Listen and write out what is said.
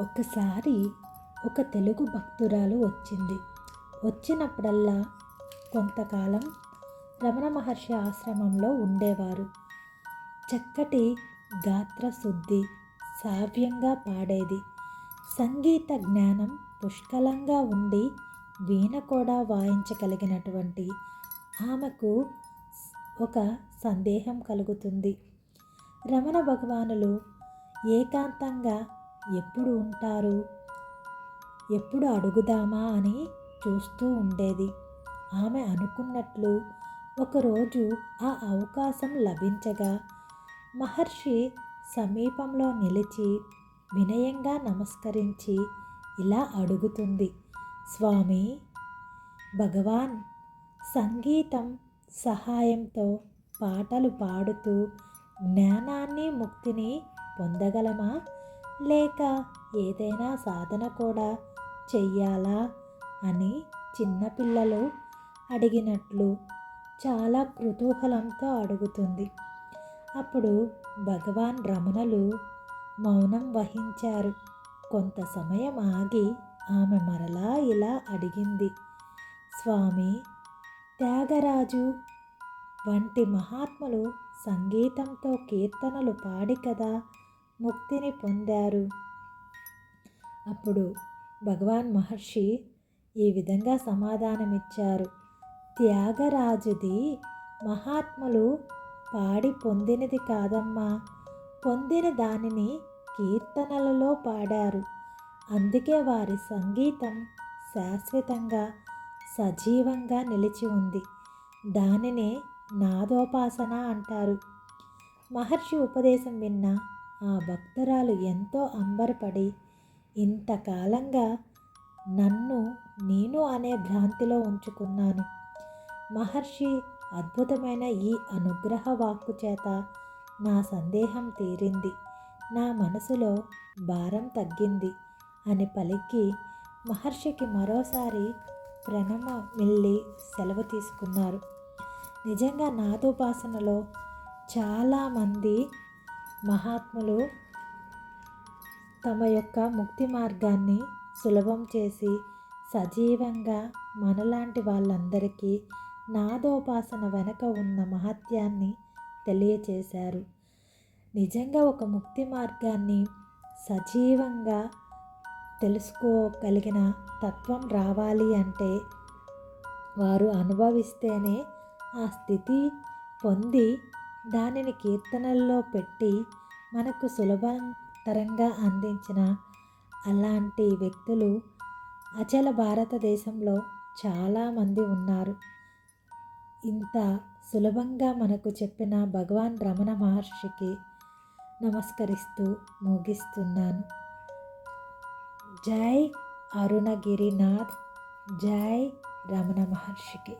ఒకసారి ఒక తెలుగు భక్తురాలు వచ్చింది. వచ్చినప్పుడల్లా కొంతకాలం రమణ మహర్షి ఆశ్రమంలో ఉండేవారు. చక్కటి గాత్ర శుద్ధి సావ్యంగా పాడేది. సంగీత జ్ఞానం పుష్కలంగా ఉండి వీణ కూడా వాయించగలిగినటువంటి ఆమెకు ఒక సందేహం కలుగుతుంది. రమణ భగవానులు ఏకాంతంగా ఎప్పుడు ఉంటారు? ఎప్పుడు అడుగుదామా అని చూస్తూ ఉండేది. ఆమె అనుకున్నట్లు ఒకరోజు ఆ అవకాశం లభించగా మహర్షి సమీపంలో నిలిచి వినయంగా నమస్కరించి ఇలా అడుగుతుంది. స్వామి భగవాన్ సంగీతం సహాయంతో పాటలు పాడుతూ జ్ఞానాన్ని ముక్తిని పొందగలమా? లేక ఏదైనా సాధన కూడా చెయ్యాలా? అని చిన్నపిల్లలు అడిగినట్లు చాలా కుతూహలంతో అడుగుతుంది. అప్పుడు భగవాన్ రమణులు మౌనం వహించారు. కొంత సమయం ఆగి ఆమె మరలా ఇలా అడిగింది. స్వామి త్యాగరాజు వంటి మహాత్ములు సంగీతంతో కీర్తనలు పాడి కదా? ముక్తిని పొందారు. అప్పుడు భగవాన్ మహర్షి ఈ విధంగా సమాధానమిచ్చారు. త్యాగరాజుది మహాత్ములు పాడి పొందినది కాదమ్మా. పొందిన దానిని కీర్తనలలో పాడారు. అందుకే వారి సంగీతం శాశ్వతంగా సజీవంగా నిలిచి ఉంది. దానినే నాదోపాసన అంటారు. మహర్షి ఉపదేశం విన్న ఆ భక్తురాలు ఎంతో అంబరపడి ఇంతకాలంగా నన్ను నేను అనే భ్రాంతిలో ఉంచుకున్నాను. మహర్షి అద్భుతమైన ఈ అనుగ్రహ వాక్కు చేత నా సందేహం తీరింది. నా మనసులో భారం తగ్గింది అని పలికి మహర్షికి మరోసారి ప్రణమ మిల్లి సెలవు తీసుకున్నారు. నిజంగా నాదోపాసనలో చాలామంది మహాత్ములు తమ యొక్క ముక్తి మార్గాన్ని సులభం చేసి సజీవంగా మనలాంటి వాళ్ళందరికీ నాదోపాసన వెనక ఉన్న మహత్యాన్ని తెలియచేశారు. నిజంగా ఒక ముక్తి మార్గాన్ని సజీవంగా తెలుసుకోగలిగిన తత్వం రావాలి అంటే వారు అనుభవిస్తేనే ఆ స్థితి పొంది దానిని కీర్తనల్లో పెట్టి మనకు సులభతరంగా అందించిన అలాంటి వ్యక్తులు అచల భారతదేశంలో చాలామంది ఉన్నారు. ఇంత సులభంగా మనకు చెప్పిన భగవాన్ రమణ మహర్షికి నమస్కరిస్తూ ముగిస్తున్నాను. జై అరుణగిరినాథ్ జై రమణ మహర్షికి.